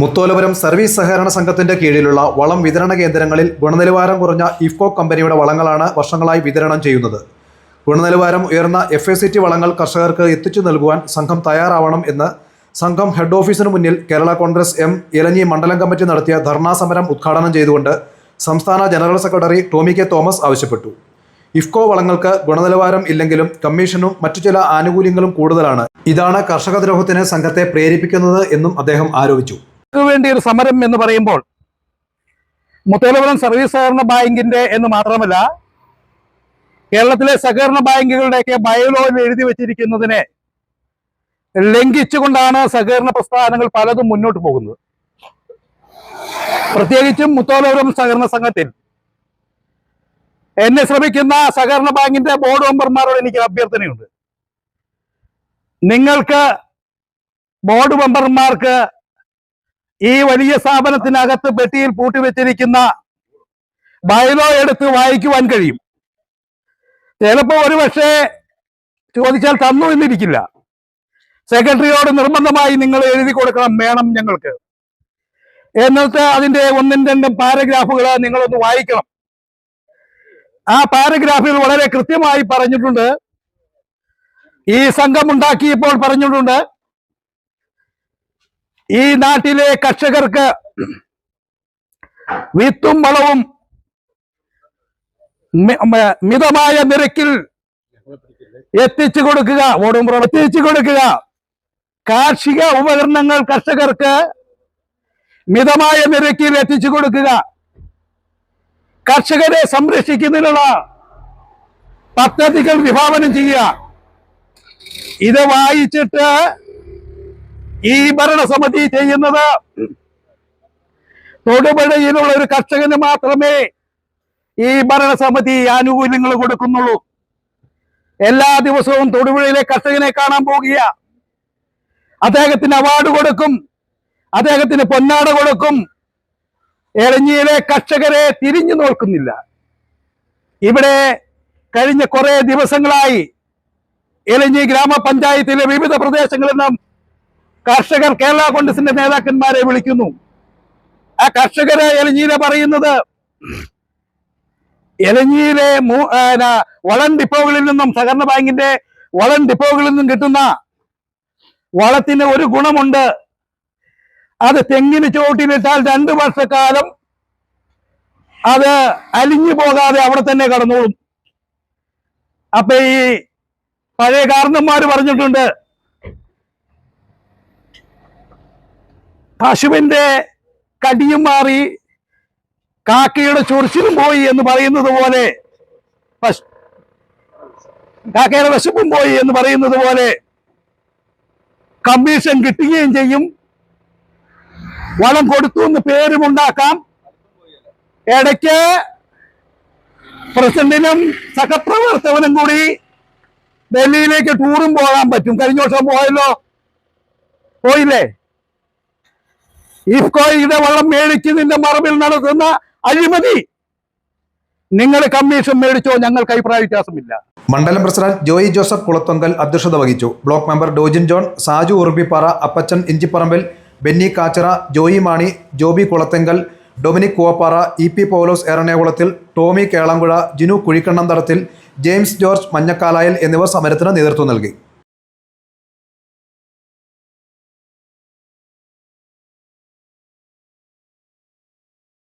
Mutholapuram service സഹകരണ സംഘത്തിന്റെ കീഴിലുള്ള വളം വിതരണ കേന്ദ്രങ്ങളിൽ ഗുണനിലവാരം കുറഞ്ഞ ഇഫ്കോ കമ്പനിയുടെ വളങ്ങളാണ് വർഷങ്ങളായി വിതരണം ചെയ്യുന്നത്. ഗുണനിലവാരം ഉയർന്ന എഫ് എ സി ടി വളങ്ങൾ കർഷകർക്ക് എത്തിച്ചു നൽകുവാൻ സംഘം തയ്യാറാവണം എന്ന് സംഘം ഹെഡ് ഓഫീസിന് മുന്നിൽ കേരള കോൺഗ്രസ് എം ഇലഞ്ഞി മണ്ഡലം കമ്മിറ്റി നടത്തിയ ധർണാ സമരം ഉദ്ഘാടനം ചെയ്തുകൊണ്ട് സംസ്ഥാന general secretary Tomy K Thomas ആവശ്യപ്പെട്ടു. ഇഫ്കോ വളങ്ങൾക്ക് ഗുണനിലവാരം ഇല്ലെങ്കിലും കമ്മീഷനും മറ്റു ചില ആനുകൂല്യങ്ങളും കൂടുതലാണ്. ഇതാണ് കർഷകദ്രോഹത്തിന് സംഘത്തെ പ്രേരിപ്പിക്കുന്നത് എന്നും അദ്ദേഹം ആരോപിച്ചു. വേണ്ടി ഒരു സമരം എന്ന് പറയുമ്പോൾ മുത്തലപുരം സർവീസ് സഹകരണ ബാങ്കിന്റെ എന്ന് മാത്രമല്ല കേരളത്തിലെ സഹകരണ ബാങ്കുകളുടെയൊക്കെ ബയോലോയിൽ എഴുതി വെച്ചിരിക്കുന്നതിനെ ലംഘിച്ചുകൊണ്ടാണ് സഹകരണ പ്രസ്ഥാനങ്ങൾ പലതും മുന്നോട്ട് പോകുന്നത്. പ്രത്യേകിച്ചും മുത്തോലപുരം സഹകരണ സംഘത്തിൽ എന്നെ ശ്രമിക്കുന്ന സഹകരണ ബാങ്കിന്റെ ബോർഡ് മെമ്പർമാരോട് എനിക്ക് അഭ്യർത്ഥനയുണ്ട്. നിങ്ങൾക്ക് ബോർഡ് മെമ്പർമാർക്ക് ഈ വലിയ സ്ഥാപനത്തിനകത്ത് പെട്ടിയിൽ പൂട്ടിവെച്ചിരിക്കുന്ന ബയലോ എടുത്ത് വായിക്കുവാൻ കഴിയും. ഒരു പക്ഷേ ചോദിച്ചാൽ തന്നു എന്നിരിക്കില്ല. സെക്രട്ടറിയോട് നിർബന്ധമായി നിങ്ങൾ എഴുതി കൊടുക്കണം വേണം ഞങ്ങൾക്ക്. എന്നിട്ട് അതിന്റെ ഒന്നും രണ്ടും പാരഗ്രാഫുകൾ നിങ്ങളൊന്ന് വായിക്കണം. ആ പാരഗ്രാഫിൽ വളരെ കൃത്യമായി പറഞ്ഞിട്ടുണ്ട്. ഈ സംഘം ഉണ്ടാക്കിയപ്പോൾ പറഞ്ഞിട്ടുണ്ട്. ഈ നാട്ടിലെ കർഷകർക്ക് വിത്തും വളവും മിതമായ നിരക്കിൽ എത്തിച്ചു കൊടുക്കുക ഓടും എത്തിച്ചു കൊടുക്കുക. കാർഷിക ഉപകരണങ്ങൾ കർഷകർക്ക് മിതമായ നിരക്കിൽ എത്തിച്ചു കൊടുക്കുക. കർഷകരെ സംരക്ഷിക്കുന്നതിനുള്ള പദ്ധതികൾ വിഭാവനം ചെയ്യുക. ഇത് വായിച്ചിട്ട് ഈ ഭരണസമിതി ചെയ്യുന്നത് തൊടുപുഴയിലുള്ള ഒരു കർഷകന് മാത്രമേ ഈ ഭരണസമിതി ആനുകൂല്യങ്ങൾ കൊടുക്കുന്നുള്ളൂ. എല്ലാ ദിവസവും തൊടുപുഴയിലെ കർഷകനെ കാണാൻ പോകുക. അദ്ദേഹത്തിന് അവാർഡ് കൊടുക്കും. അദ്ദേഹത്തിന് പൊന്നാട കൊടുക്കും. എളഞ്ഞിയിലെ കർഷകരെ തിരിഞ്ഞു നോക്കുന്നില്ല. ഇവിടെ കഴിഞ്ഞ കുറെ ദിവസങ്ങളായി എളഞ്ഞി ഗ്രാമപഞ്ചായത്തിലെ വിവിധ പ്രദേശങ്ങളിൽ നിന്നും കർഷകർ കേരള കോൺഗ്രസിന്റെ നേതാക്കന്മാരെ വിളിക്കുന്നു. ആ കർഷകരെ എലഞ്ഞീല പറയുന്നത് ന- വളം ഡിപ്പോകളിൽ നിന്നും സഹകരണ ബാങ്കിന്റെ വളം ഡിപ്പോകളിൽ നിന്നും കിട്ടുന്ന വളത്തിന് ഒരു ഗുണമുണ്ട്. അത് തെങ്ങിന് ചോട്ടിലിട്ടാൽ രണ്ടു വർഷക്കാലം അത് അലിഞ്ഞു പോകാതെ അവിടെ തന്നെ കടന്നോളും. അപ്പൊ ഈ പഴയ കാരണന്മാര് പറഞ്ഞിട്ടുണ്ട് പശുവിന്റെ കടിയും മാറി കാക്കയുടെ ചൊറിച്ചിലും പോയി എന്ന് പറയുന്നത് പോലെ കാക്കയുടെ വിശപ്പും പോയി എന്ന് പറയുന്നത് പോലെ കമ്മീഷൻ കിട്ടുകയും ചെയ്യും. വളം കൊടുത്തു എന്ന് പേരുമുണ്ടാക്കാം ഇടയ്ക്ക് പ്രസിഡന്റിനും സഹപ്രവർത്തകനും കൂടി ഡൽഹിയിലേക്ക് ടൂറും പോകാൻ പറ്റും. കഴിഞ്ഞ വർഷം പോയല്ലോ? പോയില്ലേ? ഇഫ്കോയുടെ വളം നിന്റെ മറവിൽ നടത്തുന്ന അഴിമതി. നിങ്ങൾ കമ്മീഷൻ മേടിച്ചോ ഞങ്ങൾക്ക് അഭിപ്രായ വ്യത്യാസമില്ല. മണ്ഡലം പ്രസിഡന്റ് ജോയി ജോസഫ് കുളത്തൊങ്കൽ അധ്യക്ഷത വഹിച്ചു. Block member Dojin John Saju Urumbipara Appachan Inchiparambil Benny Kachara Joy Mani Joby Kulathenkal Dominic Koovappara E P Paulose എറണാകുളത്തിൽ Tomy Kelamkuzha Jinu കുഴിക്കണ്ണന്തടത്തിൽ James George മഞ്ഞക്കാലായൽ എന്നിവർ സമരത്തിന് നേതൃത്വം നൽകി.